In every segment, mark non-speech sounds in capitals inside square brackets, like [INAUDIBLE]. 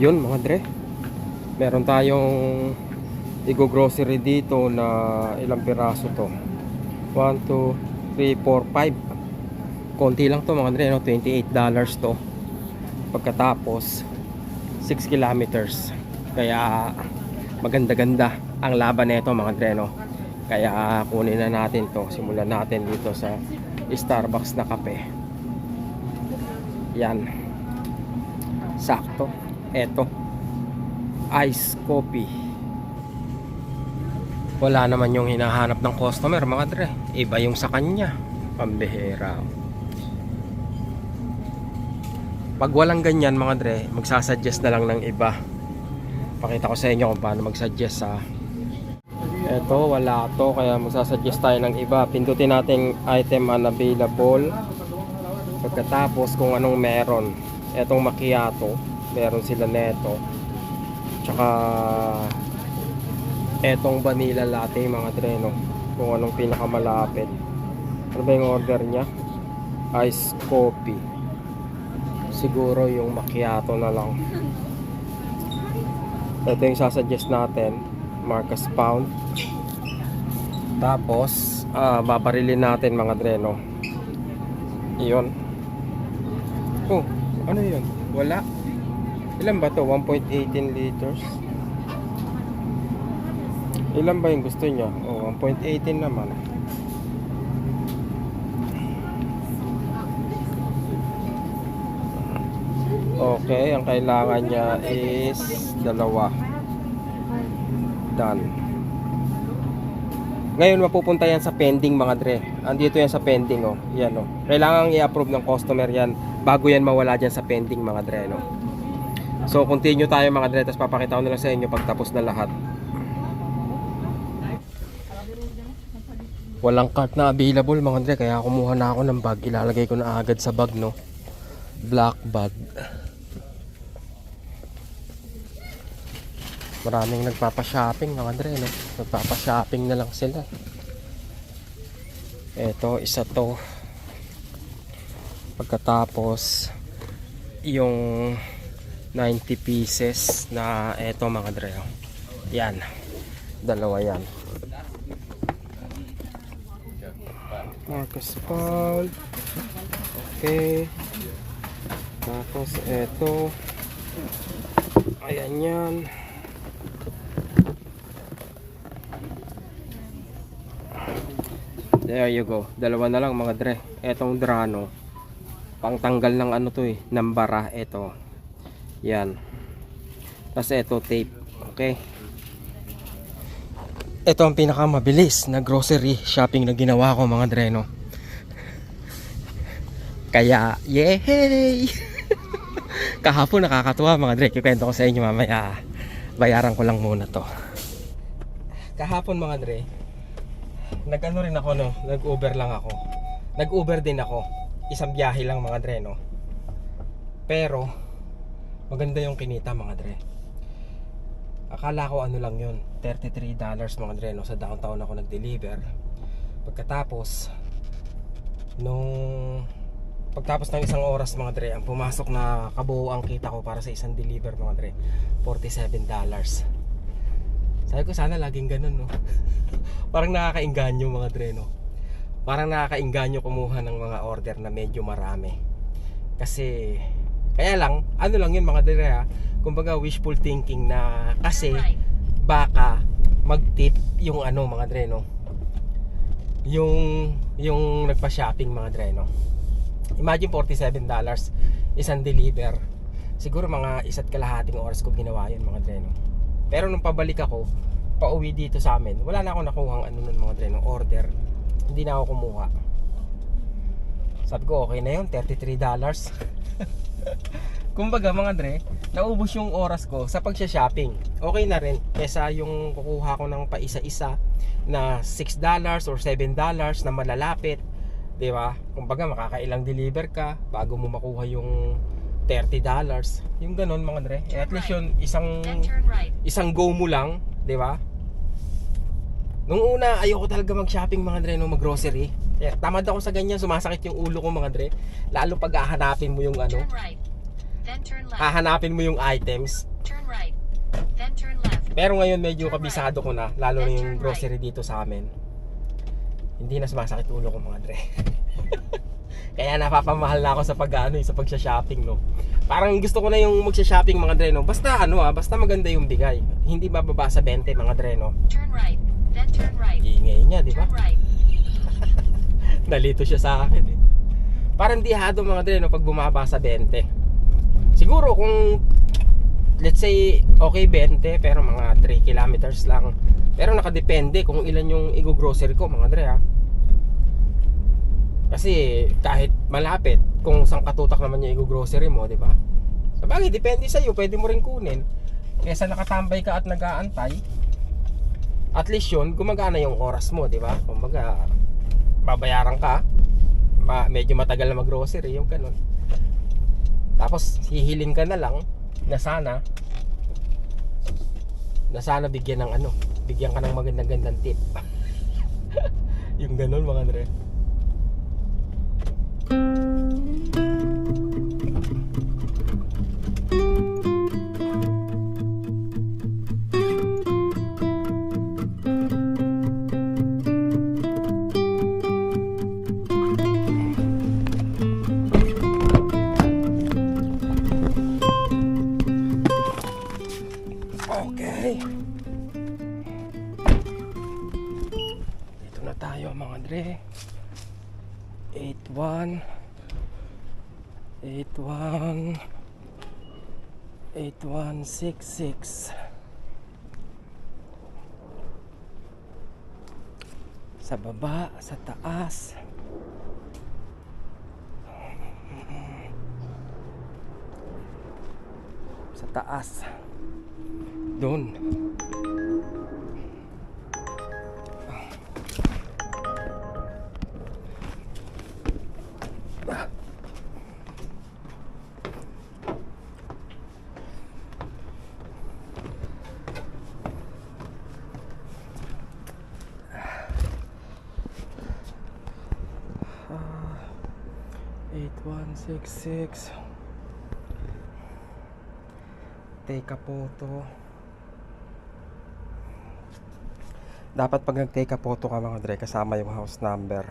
Yun mga dre. Meron tayong igo-grocery dito na ilang piraso to. 1, 2, 3, 4, 5. Konti lang to mga dre, no? 28 dollars to. Pagkatapos, 6 kilometers. Kaya maganda-ganda ang laban nito mga dre, no? Kaya kunin na natin to. Simulan natin dito sa Starbucks na kape. Yan. Sakto. Eto. Ice coffee. Wala naman yung hinahanap ng customer mga dre. Iba yung sa kanya. Pambihira. Pag walang ganyan mga dre, magsasuggest na lang ng iba. Pakita ko sa inyo kung paano magsuggest sa Eto, wala to. Kaya magsasuggest tayo ng iba. Pindutin natin item unavailable. Pagkatapos kung anong meron. Etong macchiato. Meron sila neto. Tsaka etong vanilla latte mga dreno. Kung anong pinakamalapit. Ano ba yung order niya? Ice coffee. Siguro yung macchiato na lang. Ito yung sasuggest natin. Marcus Pound. Tapos, ah, babarilin natin mga dreno. Iyon. Oh, ano yun? Wala. Ilan ba to? 1.18 liters. Ilan ba yung gusto niya? Oh, 1.18 naman. Okay, ang kailangan niya is dalawa. Done. Ngayon mapupunta yan sa pending mga dre. Andito yan sa pending oh. Yan oh. Kailangan i-approve ng customer yan bago yan mawala dyan sa pending mga dre no. So continue tayo mga dre tapos papakita ko na lang sa inyo pag tapos na lahat. Walang cart na available mga dre kaya kumuha na ako ng bag. Ilalagay ko na agad sa bag no. Black bag. Maraming nagpapa-shopping mga dre, no? Nagpapa-shopping na lang sila. Ito, isa to. Pagkatapos, yung 90 pieces na eto mga dre. oh. Yan. Dalawa yan. Marcus Paul. Okay. Tapos eto. Ayan yan. There you go. Dalawa na lang mga dre. Etong drano. Pangtanggal ng ano to eh. Ng bara. Eto. Yan. Tapos eto tape. Okay. Ito ang pinakamabilis na grocery shopping na ginawa ko mga dre no. Kaya, yay! [LAUGHS] Kahapon nakakatuwa mga dre. Kikwento ko sa inyo mamaya. Bayaran ko lang muna to. Kahapon mga dre, nag-ano rin ako no, nag-Uber lang ako. Nag-Uber din ako. Isang biyahe lang mga dre no. Pero maganda yung kinita mga dre. Akala ko ano lang yun, $33 mga dre no, sa downtown ako nag-deliver. Pagkatapos nung pagtapos ng isang oras mga dre, ang pumasok na kabuo ang kita ko para sa isang deliver mga dre, $47 sabi ko sana laging ganun no. [LAUGHS] Parang nakakainganyo mga dre no. Parang nakakainganyo kumuha ng mga order na medyo marami. Kasi kaya lang, ano lang yun mga dre ha. Kumbaga wishful thinking na kasi baka mag-tip yung ano mga dre no. Yung yung nagpa-shopping mga dre no. Imagine $47 isang deliver. Siguro mga isa't kalahating oras ko ginawa yun mga dre no. Pero nung pabalik ako, pauwi dito sa amin, wala na ako nakuhang ano nun mga dre, no, order. Hindi na ako kumuha. Sabi ko, okay na yun, $33. [LAUGHS] [LAUGHS] Kumbaga mga dre, naubos yung oras ko sa pagsha-shopping. Okay na rin, kesa yung kukuha ko ng paisa-isa na $6 or $7 na malalapit. 'Di ba? Kumbaga makakailang deliver ka bago mo makuha yung $30. Yung ganun mga dre. Eh, at least yun, isang right. isang go mo lang, 'di ba? Nung una, ayoko talaga mag-shopping mga dre, nung mag-grocery. Kaya tamad ako sa ganyan, sumasakit yung ulo ko mga dre. Lalo pag hahanapin mo yung ano, Turn right. Then turn left. hahanapin mo yung items. Pero ngayon medyo kabisado ko na, lalo na yung grocery dito sa amin. Hindi na sumasakit ulo ko mga dre. [LAUGHS] Kaya napapamahal na ako sa pag ano, eh, sa pagsha-shopping no. Parang gusto ko na yung magsha-shopping mga dre no. Basta ano ah, basta maganda yung bigay. Hindi bababa sa 20 mga dre no. Turn right, turn right. Ingay niya, di ba? Turn right. [LAUGHS] Nalito siya sa akin eh. Parang dihado mga dre no pag bumaba sa 20. Siguro kung let's say okay 20 pero mga 3 kilometers lang. Pero nakadepende kung ilan yung i-grocery ko mga dre ha. Kasi kahit malapit, kung saan katutak naman yung i-grocery mo, di ba? Sa bagay, depende sa iyo, pwede mo rin kunin. Kesa nakatambay ka at nag-aantay, at least yun, gumagana yung oras mo, di ba? Kumbaga, babayaran ka, ma medyo matagal na mag-grocery, yung ganun. Tapos, hihiling ka na lang, na sana, na sana bigyan ng ano, bigyan ka ng magandang-gandang tip. [LAUGHS] yung ganun mga Andre. 8166 Sa baba, sa taas. Sa taas. Doon. 6 take a photo dapat pag nag take a photo ka mga dre kasama yung house number.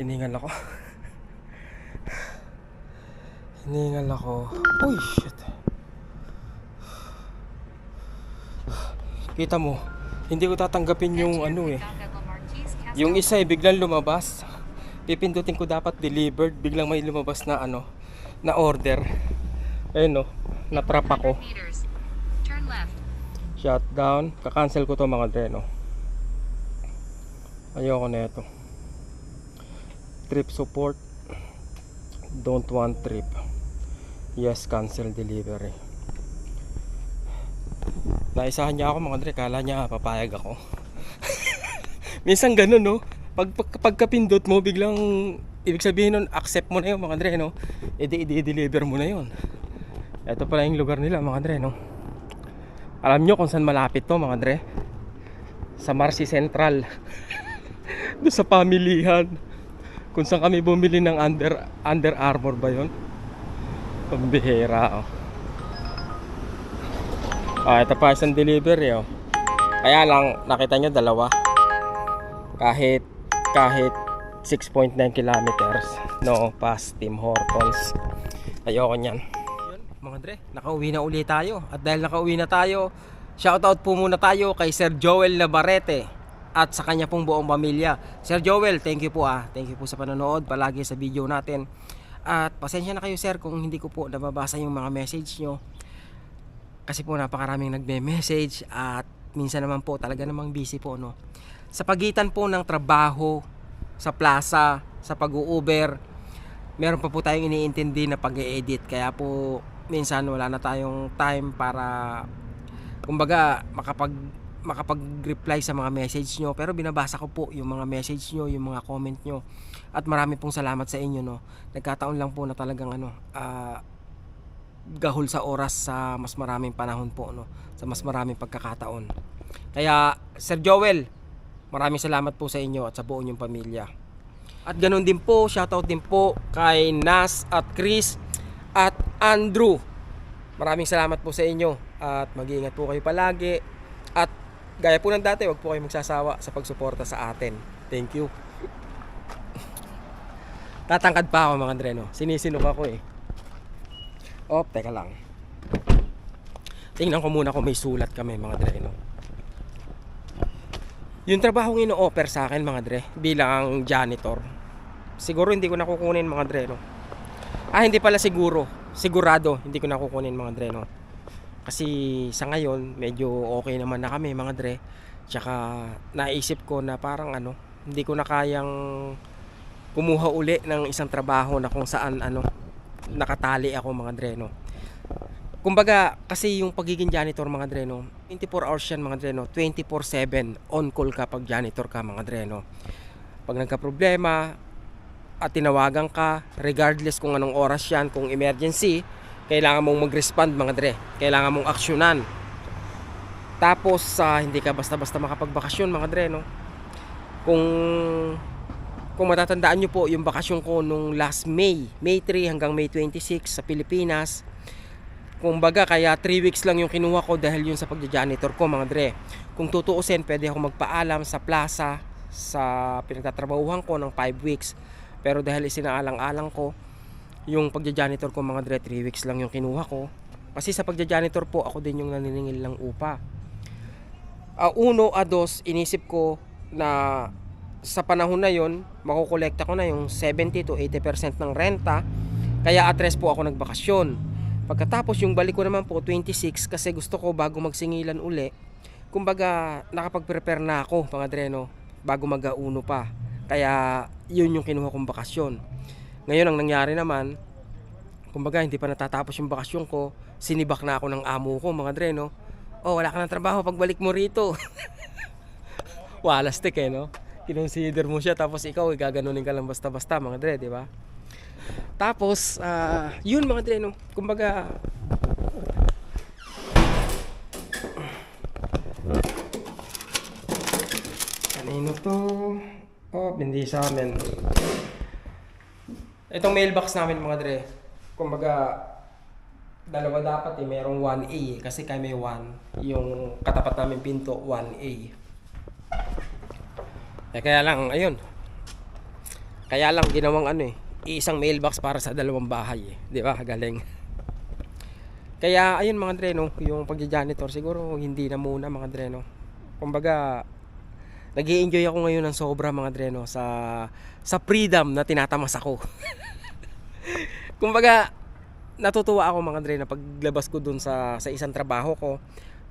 Hiningal ako. [LAUGHS] Hiningal ako. Uy shit. Kita mo hindi ko tatanggapin yung ano eh. Yung isa eh, biglang lumabas. Pipindutin ko dapat delivered, biglang may lumabas na ano, na order. Ayun no, natrap ako. Shutdown. Kakancel ko to mga dre, no. Ayoko na ito. Trip support. Don't want trip. Yes, cancel delivery. Naisahan niya ako mga dre, kala niya papayag ako. [LAUGHS] Minsan ganun no. Pag, pag pagkapindot mo biglang ibig sabihin nun accept mo na yun mga dre no. I-deliver mo na yun. Ito pala yung lugar nila mga dre no. Alam nyo kung saan malapit to mga dre? Sa Marcy Central. [LAUGHS] Doon sa pamilihan. Kung saan kami bumili ng Under, Under Armour ba yun? Pambihira oh. Ah, ito pa isang delivery oh. Kaya lang nakita nyo dalawa. Kahit kahit 6.9 kilometers no pass Tim Hortons. Ayoko niyan. Mga dre, nakauwi na uli tayo. At dahil nakauwi na tayo, shoutout po muna tayo kay Sir Joel Navarrete at sa kanya pong buong pamilya. Sir Joel, thank you po ah. Thank you po sa panonood palagi sa video natin. At pasensya na kayo sir kung hindi ko po nababasa yung mga message nyo. Kasi po napakaraming nagme-message at minsan naman po talaga namang busy po no. Sa pagitan po ng trabaho, sa plaza, sa pag-uuber, meron pa po tayong iniintindi na pag-edit kaya po minsan wala na tayong time para kumbaga makapag makapag-reply sa mga message nyo. Pero binabasa ko po yung mga message nyo yung mga comment nyo. At marami pong salamat sa inyo no? Nagkataon lang po na talagang ano ah, gahol sa oras sa mas maraming panahon po no? Sa mas maraming pagkakataon. Kaya Sir Joel maraming salamat po sa inyo at sa buong yung pamilya at ganun din po shoutout din po kay Nas at Chris at Andrew. Maraming salamat po sa inyo at mag-iingat po kayo palagi at gaya po ng dati, wag po kayo magsasawa sa pagsuporta sa atin. Thank you. [LAUGHS] Tatangkad pa ako mga Dreno. Sinisinok ako eh. Oh, teka lang. Tingnan ko muna kung may sulat kami mga Dreno. Yung trabaho ng ino-offer sa akin mga Dre bilang janitor. Siguro hindi ko nakukunin mga Dre no. Ah, hindi pala siguro. Sigurado hindi ko nakukunin mga Dre no. Kasi sa ngayon medyo okay naman na kami mga Dre. Tsaka naisip ko na parang ano, hindi ko na kayang kumuha uli ng isang trabaho na kung saan ano nakatali ako mga Dre no. Kumbaga, kasi yung pagiging janitor mga dreno, 24 hours yan mga dreno, 24-7 on call ka pag janitor ka mga dreno. Pag nagka-problema at tinawagan ka, regardless kung anong oras yan, kung emergency, kailangan mong mag-respond mga dre. Kailangan mong aksyonan. Tapos, sa hindi ka basta-basta makapagbakasyon mga dre, no? Kung kung matatandaan nyo po yung bakasyon ko nung last May, May 3 hanggang May 26 sa Pilipinas, Kumbaga kaya 3 weeks lang yung kinuha ko dahil yun sa pagja-janitor ko mga dre. Kung tutuusin, pwede ako magpaalam sa plaza sa pinagtatrabahuhan ko ng 5 weeks. Pero dahil isinaalang-alang ko, yung pagja-janitor ko mga dre, 3 weeks lang yung kinuha ko. Kasi sa pagja-janitor po, ako din yung naniningil ng upa. Uh, uno, a dos, inisip ko na sa panahon na yon makukolekta ko na yung 70 to 80% ng renta. Kaya atres po ako nagbakasyon. Pagkatapos yung balik ko naman po 26 kasi gusto ko bago magsingilan uli. Kumbaga nakapag-prepare na ako mga dreno bago mag-auno pa. Kaya yun yung kinuha kong bakasyon. Ngayon ang nangyari naman, kumbaga hindi pa natatapos yung bakasyon ko, sinibak na ako ng amo ko mga dreno. Oh, wala ka ng trabaho pagbalik mo rito. [LAUGHS] Walastik eh, no? Kinonsider mo siya tapos ikaw gaganunin ka lang basta-basta mga dre, di ba? Tapos, ah, yun mga dre, no? Kumbaga, kanino to? Oh, hindi sa amin. Itong mailbox namin mga dre, kumbaga, dalawa dapat eh, merong 1A eh, kasi kami 1, yung katapat namin pinto 1A. Eh, kaya lang, ayun. Kaya lang ginawang ano eh, isang mailbox para sa dalawang bahay eh. Di ba? Galing. Kaya ayun mga dreno, yung pagja-janitor siguro hindi na muna mga dreno. Kumbaga nag enjoy ako ngayon ng sobra mga dreno sa sa freedom na tinatamas ako. [LAUGHS] Kumbaga natutuwa ako mga dre na paglabas ko dun sa sa isang trabaho ko,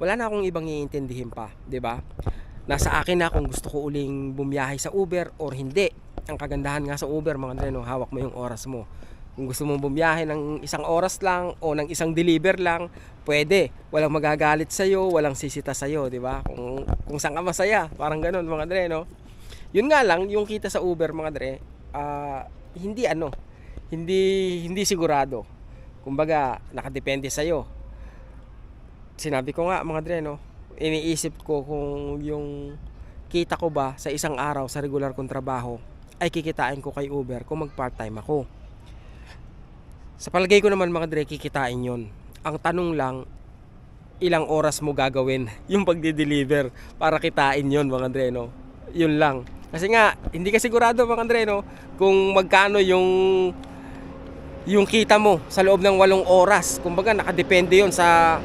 wala na akong ibang iintindihin pa, 'di ba? Nasa akin na kung gusto ko uling bumiyahe sa Uber or hindi. Ang kagandahan nga sa Uber mga dre, no, hawak mo yung oras mo. Kung gusto mong bumiyahe ng isang oras lang o ng isang deliver lang, pwede. Walang magagalit sa iyo, walang sisita sa iyo, 'di ba? Kung kung saan ka masaya, parang ganoon mga dre, no. Yun nga lang, yung kita sa Uber mga dre, ah, hindi ano, hindi hindi sigurado. Kumbaga, nakadepende sa iyo. Sinabi ko nga mga dre, no, iniisip ko kung yung kita ko ba sa isang araw sa regular kong trabaho ay kikitain ko kay Uber kung mag part-time ako. Sa palagay ko naman mga dre, kikitain yon. Ang tanong lang, ilang oras mo gagawin [LAUGHS] yung pagdi-deliver para kitain yon mga dre, no? Yun lang. Kasi nga, hindi ka sigurado mga dre, no? Kung magkano yung yung kita mo sa loob ng walong oras. Kumbaga, nakadepende yon sa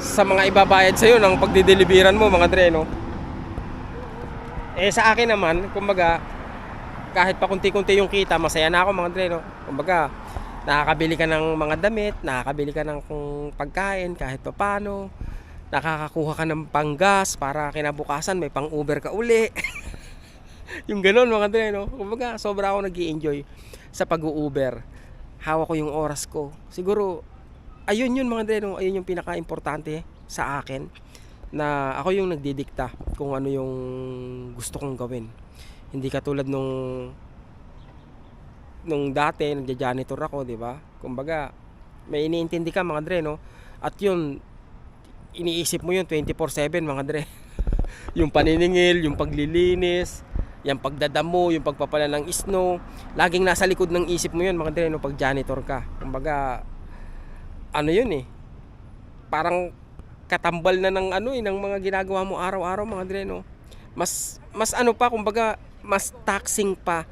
sa mga ibabayad sa'yo ng pagdideliveran mo mga dre, no? Eh sa akin naman, kumbaga, kahit pa kunti-kunti yung kita, masaya na ako mga dre, no? Kumbaga, nakakabili ka ng mga damit, nakakabili ka ng pagkain kahit pa paano, nakakakuha ka ng panggas para kinabukasan may pang Uber ka uli. [LAUGHS] yung ganun mga dre, no? Kumbaga, sobra ako nag enjoy sa pag-Uber. Hawak ko yung oras ko. Siguro, ayun yun mga dre, no? Ayun yung pinaka-importante sa akin na ako yung nagdidikta kung ano yung gusto kong gawin. Hindi katulad nung nung dati nagja-janitor ako, 'di ba? Kumbaga, may iniintindi ka mga dre, no? At yun iniisip mo yun 24/7 mga dre. [LAUGHS] yung paniningil, yung paglilinis, yung pagdadamo, yung pagpapala ng snow, laging nasa likod ng isip mo yun mga dre, no, pag janitor ka. Kumbaga, ano yun eh, parang katambal na ng ano eh, ng mga ginagawa mo araw-araw mga dre, no. Mas, mas ano pa, kumbaga, mas taxing pa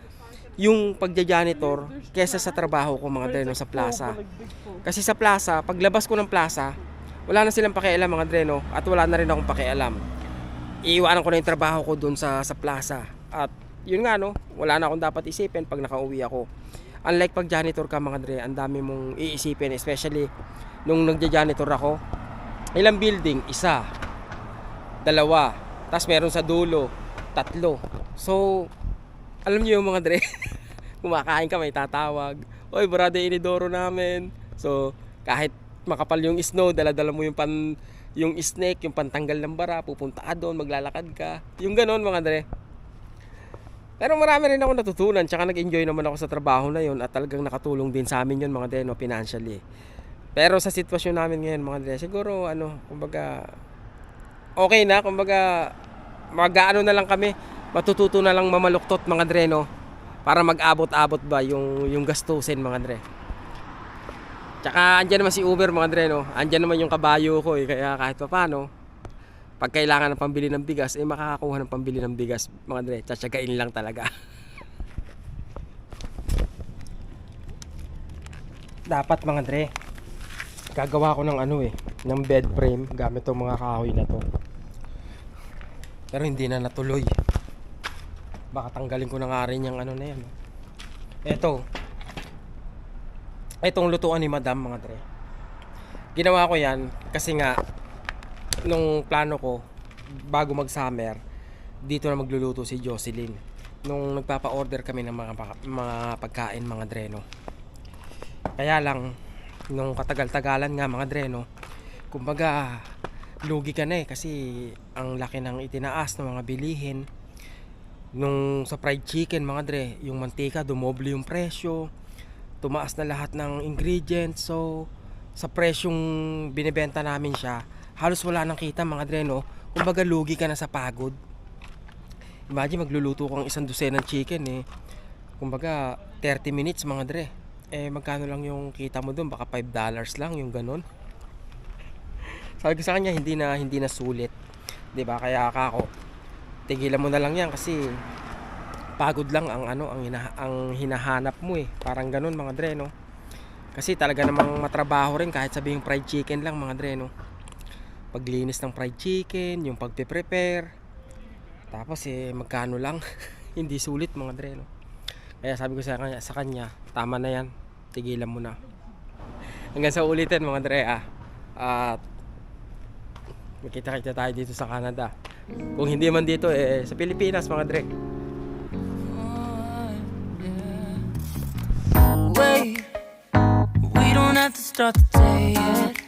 yung pagja-janitor kesa sa trabaho ko mga dre, no, sa plaza. Kasi sa plaza, paglabas ko ng plaza, wala na silang pakialam mga dre, no, at wala na rin akong pakialam. Iiwanan ko na yung trabaho ko dun sa, sa plaza. At yun nga, no, wala na akong dapat isipin pag nakauwi ako. Unlike pag janitor ka mga dre, ang dami mong iisipin, especially nung nagja-janitor ako. Ilang building? Isa. Dalawa. Tapos meron sa dulo. Tatlo. So, alam niyo yung mga dre, [LAUGHS] kumakain ka may tatawag. Oy, brother inidoro namin. So, kahit makapal yung snow, dala-dala mo yung pan yung snake, yung pantanggal ng bara, pupunta ka doon, maglalakad ka. Yung ganon mga dre. Pero marami rin ako natutunan, tsaka nag-enjoy naman ako sa trabaho na yun at talagang nakatulong din sa amin yun mga dre, no, financially. Pero sa sitwasyon namin ngayon mga dre, siguro ano, kumbaga okay na, kumbaga mag-ano na lang kami, matututo na lang mamaluktot mga dre, no, para mag-abot-abot ba yung, yung gastusin mga dre. Tsaka andyan naman si Uber mga dre, no, andyan naman yung kabayo ko eh, kaya kahit pa paano, pag kailangan ng pambili ng bigas, eh makakakuha ng pambili ng bigas mga dre, tsatsagain lang talaga. [LAUGHS] Dapat mga dre, gagawa ko ng ano eh, ng bed frame gamit tong mga kahoy na to. Pero hindi na natuloy. Baka tanggalin ko na nga rin yung ano na yan. Eto. Etong lutuan ni Madam mga dre. Ginawa ko yan kasi nga nung plano ko bago mag summer dito na magluluto si Jocelyn. Nung nagpapa-order kami ng mga, mga pagkain mga dreno. Kaya lang nung katagal-tagalan nga mga dreno, kumbaga lugi ka na eh kasi ang laki ng itinaas ng mga bilihin. Nung sa fried chicken mga dre, yung mantika dumoble yung presyo. Tumaas na lahat ng ingredients. So sa presyong binibenta namin siya, halos wala nang kita mga dre no. Kumbaga lugi ka na sa pagod. Imagine magluluto kang isang dosenang chicken eh. Kumbaga 30 minutes mga dre. Eh magkano lang yung kita mo doon? Baka 5 dollars lang yung ganun. Sabi ko sa kanya hindi na hindi na sulit. 'Di ba? Kaya ako tigilan mo na lang 'yan kasi pagod lang ang ano ang, hina, ang hinahanap mo eh. Parang ganun mga dre no. Kasi talaga namang matrabaho rin kahit sabihing fried chicken lang mga dre no. Paglinis ng fried chicken, yung pagpe-prepare. Tapos eh magkano lang? [LAUGHS] hindi sulit mga dre no. Kaya sabi ko sa kanya, sa kanya, tama na 'yan. Tigilan mo na. Hanggang sa ulitin mga dre ah. At Magkita-kita tayo dito sa Canada. Kung hindi man dito, eh, sa Pilipinas, mga Dre. Wait, we don't have to start the day yet.